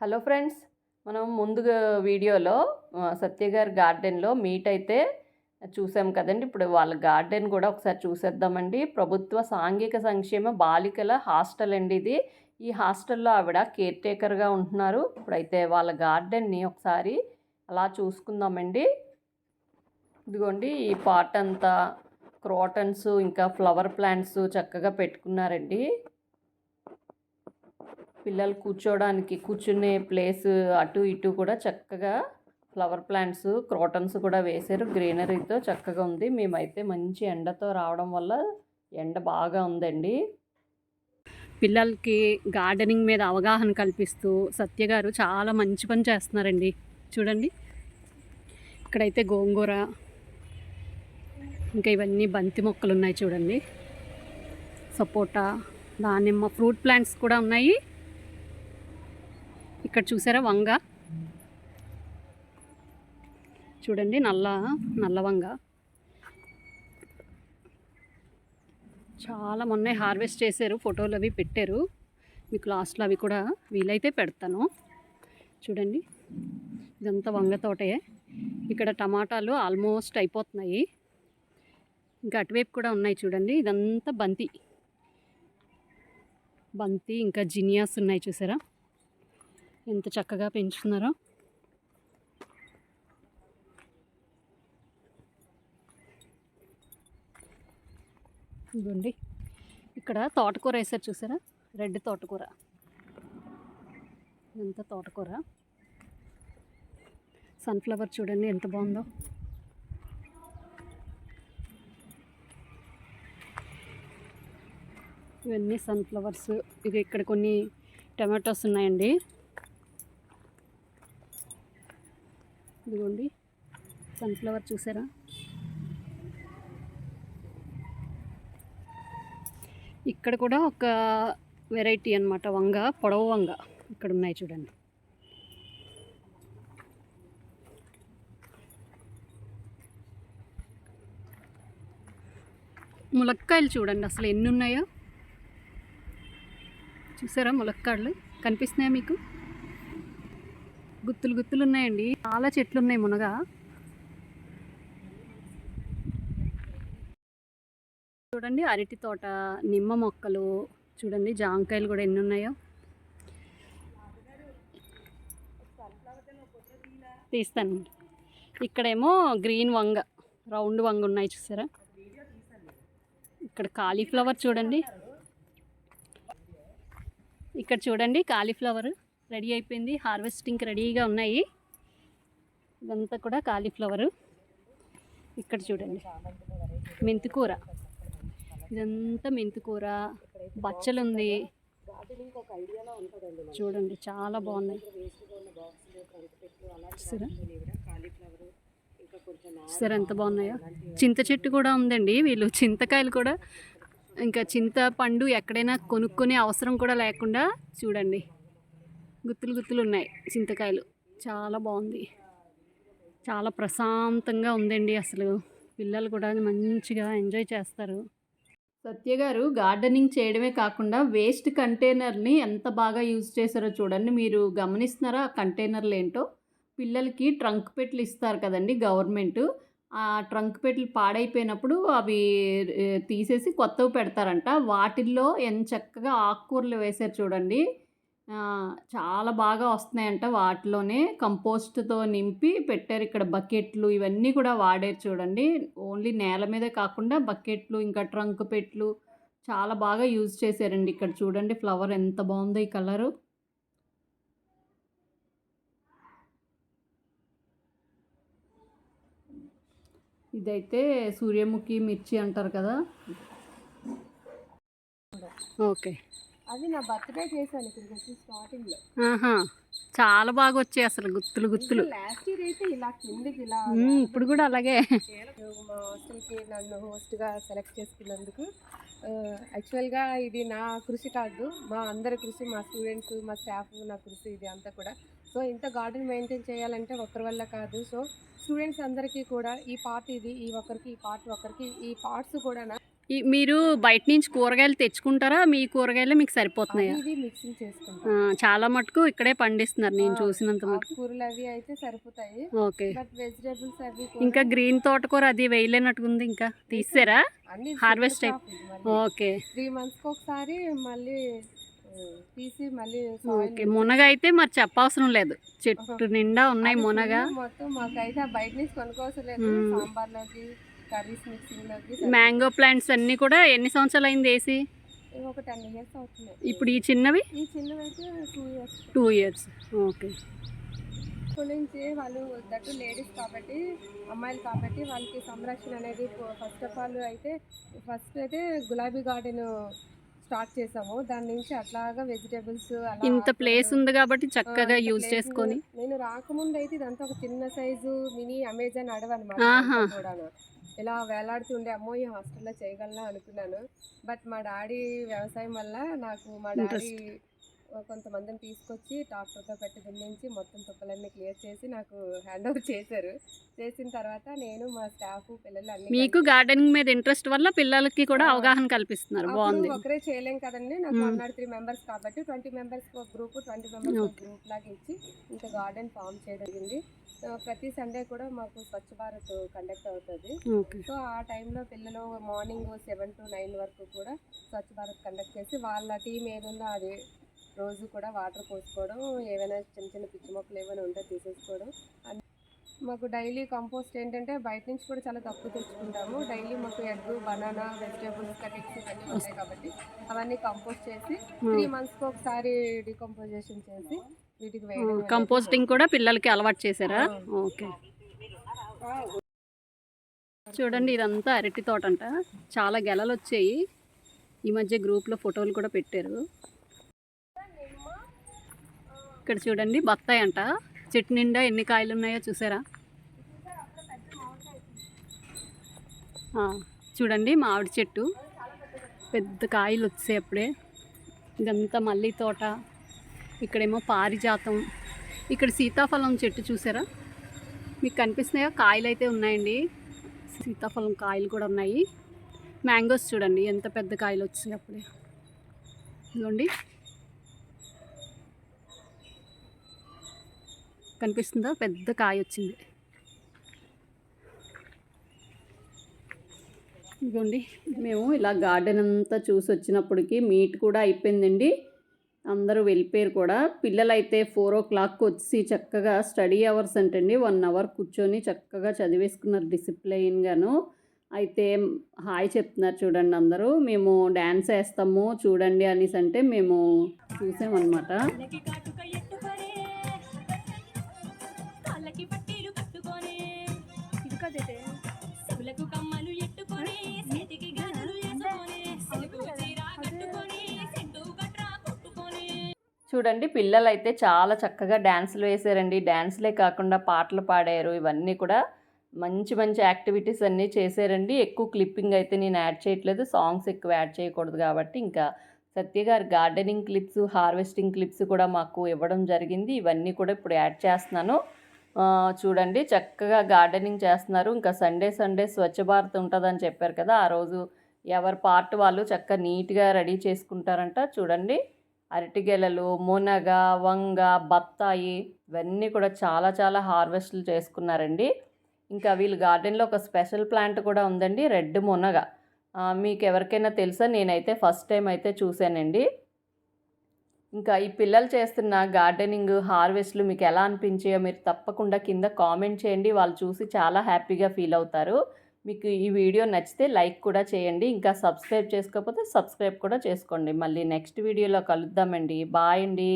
Hello friends మనం ముందుగా వీడియోలో సత్యగారి సత్య గారి గార్డెన్లో మీట్ అయితే చూసాం కదండి. ఇప్పుడు వాళ్ళ గార్డెన్ కూడా ఒకసారి చూసేద్దామండి. ప్రభుత్వ సాంఘిక సంక్షేమ బాలికల హాస్టల్ అండి ఇది. ఈ హాస్టల్లో ఆవిడ కేర్ టేకర్గా ఉంటున్నారు. ఇప్పుడైతే వాళ్ళ గార్డెన్ని ఒకసారి అలా చూసుకుందామండి. ఇదిగోండి ఈ పాట్ అంతా క్రోటన్స్ ఇంకా ఫ్లవర్ ప్లాంట్స్ చక్కగా పెట్టుకున్నారండి. పిల్లలు కూర్చోవడానికి కూర్చునే ప్లేస్ అటు ఇటు కూడా చక్కగా ఫ్లవర్ ప్లాంట్స్ క్రోటన్స్ కూడా వేశారు. గ్రీనరీతో చక్కగా ఉంది. మేమైతే మంచి ఎండతో రావడం వల్ల ఎండ బాగా ఉందండి. పిల్లలకి గార్డెనింగ్ మీద అవగాహన కల్పిస్తూ సత్య గారు చాలా మంచి పని చేస్తున్నారండి. చూడండి. ఇక్కడైతే గోంగూర ఇంకా ఇవన్నీ బంతి మొక్కలు ఉన్నాయి చూడండి. సపోటా దానిమ్మ ఫ్రూట్ ప్లాంట్స్ కూడా ఉన్నాయి. ఇక్కడ చూసారా వంగ? చూడండి నల్ల నల్ల వంగ. చాలా మొన్నే హార్వెస్ట్ చేశారు ఫోటోలు అవి పెట్టారు. మీకు లాస్ట్లో అవి కూడా వీలైతే పెడతాను. చూడండి ఇదంతా వంగ తోటే. ఇక్కడ టమాటాలు ఆల్మోస్ట్ అయిపోతున్నాయి. ఇంకా అటువైపు కూడా ఉన్నాయి చూడండి ఇదంతా బంతి. బంతి ఇంకా జినియాస్ ఉన్నాయి చూసారా? ఎంత చక్కగా పెంచుతున్నారో. ఇదిగోండి. ఇక్కడ తోటకూర వేసారు చూసారా? రెడ్ తోటకూర. ఎంత తోటకూర. సన్ఫ్లవర్ చూడండి ఎంత బాగుందో. ఇవన్నీ సన్ఫ్లవర్స్. ఇది ఇక్కడ కొన్ని టమాటోస్ ఉన్నాయండి. ఇదిగోండి. సన్ఫ్లవర్ చూసారా? ఇక్కడ కూడా ఒక వెరైటీ అనమాట వంగ పొడవు వంగ ఇక్కడ ఉన్నాయి చూడండి. ములక్కాయలు చూడండి అసలు ఎన్ని ఉన్నాయో. చూసారా ములక్కాడలు కనిపిస్తున్నాయా మీకు? గుత్తులు గుత్తులు ఉన్నాయండి. చాలా చెట్లు ఉన్నాయి మునగ. చూడండి అరటి తోట నిమ్మ మొక్కలు చూడండి జాంకాయలు కూడా ఎన్ని ఉన్నాయో. తీస్తాను. ఇక్కడేమో గ్రీన్ వంగ రౌండ్ వంగ ఉన్నాయి చూసారా? ఇక్కడ కాలీఫ్లవర్ చూడండి. ఇక్కడ చూడండి కాలీఫ్లవర్ రెడీ అయిపోయింది హార్వెస్టింగ్కి రెడీగా ఉన్నాయి. ఇదంతా కూడా కాలీఫ్లవరు. ఇక్కడ చూడండి. మెంతికూర ఇదంతా మెంతికూర బచ్చలు ఉంది చూడండి చాలా బాగున్నాయి. చూసారా ఎంత బాగున్నాయో? చింత చెట్టు కూడా ఉందండి. వీళ్ళు చింతకాయలు కూడా. ఇంకా చింతపండు ఎక్కడైనా కొనుక్కునే అవసరం కూడా లేకుండా చూడండి. గుత్తులు గుత్తులు ఉన్నాయి చింతకాయలు. చాలా బాగుంది. చాలా ప్రశాంతంగా ఉందండి అసలు. పిల్లలు కూడా మంచిగా ఎంజాయ్ చేస్తారు. సత్య గారు గార్డెనింగ్ చేయడమే కాకుండా వేస్ట్ కంటైనర్ని ఎంత బాగా యూజ్ చేశారో చూడండి. మీరు గమనిస్తున్నారా? ఆ కంటైనర్లు ఏంటో? పిల్లలకి ట్రంక్ పెట్లు ఇస్తారు కదండి గవర్నమెంట్. ఆ ట్రంక్ పెట్లు పాడైపోయినప్పుడు అవి తీసేసి కొత్తవి పెడతారంట. వాటిల్లో ఎంత చక్కగా ఆకుకూరలు వేశారు చూడండి. చాలా బాగా వస్తున్నాయంట వాటిలోనే కంపోస్ట్తో నింపి పెట్టారు ఇక్కడ బకెట్లు ఇవన్నీ కూడా వాడారు చూడండి. ఓన్లీ నేల మీదే కాకుండా బకెట్లు ఇంకా ట్రంక్ పెట్లు చాలా బాగా యూజ్ చేశారండి ఇక్కడ చూడండి. ఫ్లవర్ ఎంత బాగుందో ఈ కలరు. ఇదైతే సూర్యముఖి మిర్చి అంటారు కదా. ఓకే. అది నా బర్త్డే చేశాను ఇక్కడికి వచ్చి స్టార్టింగ్లో. ఆహా చాలా బాగా వచ్చాయి అసలు గుత్తులు గుత్తులు. లాస్ట్ ఇయర్ అయితే ఇలా కిందకి ఇలా ఉమ్, ఇప్పుడు కూడా అలాగే. మా హాస్టల్కి నన్ను హోస్ట్గా సెలెక్ట్ చేసుకున్నందుకు యాక్చువల్గా ఇది నా కృషి కాదు మా అందరి కృషి మా స్టూడెంట్స్ మా స్టాఫ్ నా కృషి ఇది అంతా కూడా. సో ఇంత గార్డెన్ మెయింటైన్ చేయాలంటే ఒకరి వల్ల కాదు. సో స్టూడెంట్స్ అందరికీ కూడా ఈ పార్ట్ ఇది ఈ ఒకరికి ఈ పార్ట్ ఒకరికి ఈ పార్ట్స్ కూడా మీరు బయట నుంచి కూరగాయలు తెచ్చుకుంటారా? మీ కూరగాయలు మీకు సరిపోతున్నాయా? మిక్సింగ్ చేసుకుంటాం. చాలా మటుకు ఇక్కడే పండిస్తున్నారు నేను చూసినంత మటుకు. ఆకుకూరలు అవి అయితే సరిపోతాయి. ఓకే. బట్ వెజిటేబుల్స్ అవి ఇంకా గ్రీన్ తోటకూర అది వేయలేనట్టుకుంది ఇంకా. తీసారా? అయి- ఓకే. త్రీ మంత్స్కి ఒకసారి మళ్ళీ తీసి మళ్ళీ ఓకే. మునగ అయితే మరి చెప్పవసరం లేదు. చెట్టు నిండా ఉన్నాయి మునగ. మొత్తం మాకైతే బయట నుంచి కొనుక్కోవసం లేదు. సాంబార్లోకి కర్రీస్ మ్యాంగో ప్లాంట్స్ అన్నీ కూడా ఎన్ని సంవత్సరాలు అయింది వేసి ఒక టెన్ ఇయర్స్ అవుతున్నాయి ఇప్పుడు ఈ చిన్నవి? ఈ చిన్నవి అయితే two years. Two years. Okay. School నుంచి వాళ్ళు దట్టు లేడీస్ కాబట్టి అమ్మాయిలు కాబట్టి వాళ్ళకి సంరక్షణ అనేది ఫస్ట్ ఆఫ్ ఆల్ అయితే ఫస్ట్ అయితే గులాబీ గార్డెన్ స్టార్ట్ చేసాము. దాని నుంచి అట్లాగా వెజిటేబుల్స్ ఇంత ప్లేస్ ఉంది కాబట్టి చక్కగా యూజ్ చేసుకొని. నేను రాకముందు అయితే ఇదంతా ఒక చిన్న సైజు మినీ అమెజాన్ అడవి అనమాట ఇలా వేలాడుతూ ఇలా అమ్మో ఈ హాస్టల్లో చేయగలనా అనుకున్నాను. బట్ మా డాడీ వ్యవసాయం వల్ల నాకు మా డాడీ కొంతమందిని తీసుకొచ్చి ట్రాక్టర్తో పెట్టి దున్నించి మొత్తం తుప్పలన్నీ క్లియర్ చేసి నాకు హ్యాండ్ ఓవర్ చేశారు. చేసిన తర్వాత నేను మా స్టాఫ్ పిల్లలు అన్ని మీకు గార్డెనింగ్ మీద ఇంట్రెస్ట్ వల్ల పిల్లలకి కూడా. అవగాహన కల్పిస్తున్నారు. బాగుంది. ఒకరే చేయలేం కదండి. నాకు. వన్ నాట్ త్రీ మెంబర్స్ కాబట్టి twenty members group twenty members. Group లాగా ఇచ్చి ఇంకా గార్డెన్ ఫామ్ సో ప్రతి సండే కూడా మాకు స్వచ్ఛ భారత్ కండక్ట్ అవుతుంది. సో ఆ టైంలో పిల్లలు మార్నింగ్ సెవెన్ టు నైన్ వరకు కూడా స్వచ్ఛ భారత్ కండక్ట్ చేసి వాళ్ళ టీం ఏదుందో అది రోజు కూడా వాటర్ పోసుకోవడం ఏవైనా చిన్న చిన్న పిచ్చి మొక్కలు ఏమైనా ఉంటే తీసేసుకోవడం. మాకు డైలీ కంపోస్ట్ ఏంటంటే బయట నుంచి కూడా చాలా తక్కువ తెచ్చుకుంటాము. డైలీ మాకు ఎగ్ బనానా వెజిటేబుల్స్ కటిక్స్ ఇవన్నీ ఉంటాయి కాబట్టి అవన్నీ కంపోస్ట్ చేసి త్రీ మంత్స్కి ఒకసారి డికంపోజిషన్ చేసి వీటికి వేయడం కంపోస్టింగ్ కూడా పిల్లలకి అలవాటు చేశారా. ఓకే. చూడండి ఇదంతా అరటి తోట అంట చాలా గెలలు వచ్చాయి ఈ మధ్య గ్రూప్లో ఫోటోలు కూడా పెట్టారు. ఇక్కడ చూడండి బత్తాయి అంట చెట్టు నిండా ఎన్ని కాయలు ఉన్నాయో చూసారా చూడండి మామిడి చెట్టు. పెద్ద కాయలు వచ్చాయి అప్పుడే. ఇదంతా మల్లి తోట. ఇక్కడేమో పారిజాతం. ఇక్కడ సీతాఫలం చెట్టు చూసారా? మీకు కనిపిస్తున్నాయా? కాయలు అయితే ఉన్నాయండి. సీతాఫలం కాయలు కూడా ఉన్నాయి. మ్యాంగోస్ చూడండి ఎంత పెద్ద కాయలు వచ్చాయి అప్పుడే. ఇదిగోండి. కనిపిస్తుందో? పెద్ద కాయ వచ్చింది ఇదిగోండి మేము ఇలా గార్డెన్ అంతా చూసి వచ్చినప్పటికి మీట్ కూడా అయిపోయిందండి. అందరూ వెళ్ళిపోయారు కూడా. పిల్లలు అయితే ఫోర్ ఓ క్లాక్కి వచ్చి చక్కగా స్టడీ అవర్స్ అంటండి. వన్ అవర్ కూర్చొని చక్కగా చదివేసుకున్నారు డిసిప్లైన్గాను. అయితే హాయ్ చెప్తున్నారు చూడండి అందరూ. మేము డ్యాన్స్ వేస్తాము చూడండి అనేసి అంటే మేము చూసామన్నమాట. చూడండి పిల్లలు అయితే చాలా చక్కగా డ్యాన్సులు వేశారండి డ్యాన్స్లే కాకుండా పాటలు పాడారు. ఇవన్నీ కూడా మంచి మంచి యాక్టివిటీస్ అన్నీ చేశారండి. ఎక్కువ క్లిప్పింగ్ అయితే నేను యాడ్ చేయట్లేదు. సాంగ్స్ ఎక్కువ యాడ్ చేయకూడదు కాబట్టి ఇంకా సత్య గారి గార్డెనింగ్ క్లిప్స్ హార్వెస్టింగ్ క్లిప్స్ కూడా మాకు ఇవ్వడం జరిగింది. ఇవన్నీ కూడా ఇప్పుడు యాడ్ చేస్తున్నాను. చూడండి చక్కగా గార్డెనింగ్ చేస్తున్నారు. ఇంకా సండే సండే స్వచ్ఛ భారత్ ఉంటుందని చెప్పారు కదా ఆ రోజు ఎవరి పార్ట్ వాళ్ళు చక్కగా నీట్గా రెడీ చేసుకుంటారంట. చూడండి అరటిగెలలు మునగ వంగ బత్తాయి ఇవన్నీ కూడా చాలా చాలా హార్వెస్ట్లు చేసుకున్నారండి. ఇంకా వీళ్ళు గార్డెన్లో ఒక స్పెషల్ ప్లాంట్ కూడా ఉందండి రెడ్ మునగ. మీకు ఎవరికైనా తెలుసా? నేనైతే ఫస్ట్ టైం అయితే చూశానండి. ఇంకా ఈ పిల్లలు చేస్తున్న గార్డెనింగ్ హార్వెస్ట్లు మీకు ఎలా అనిపించాయో మీరు తప్పకుండా కింద కామెంట్ చేయండి. వాళ్ళు చూసి చాలా హ్యాపీగా ఫీల్ అవుతారు. మీకు ఈ వీడియో నచ్చితే లైక్ కూడా చేయండి. ఇంకా సబ్స్క్రైబ్ చేసుకోకపోతే సబ్స్క్రైబ్ కూడా చేసుకోండి. మళ్ళీ నెక్స్ట్ వీడియోలో కలుద్దామండి. బాయ్ అండి.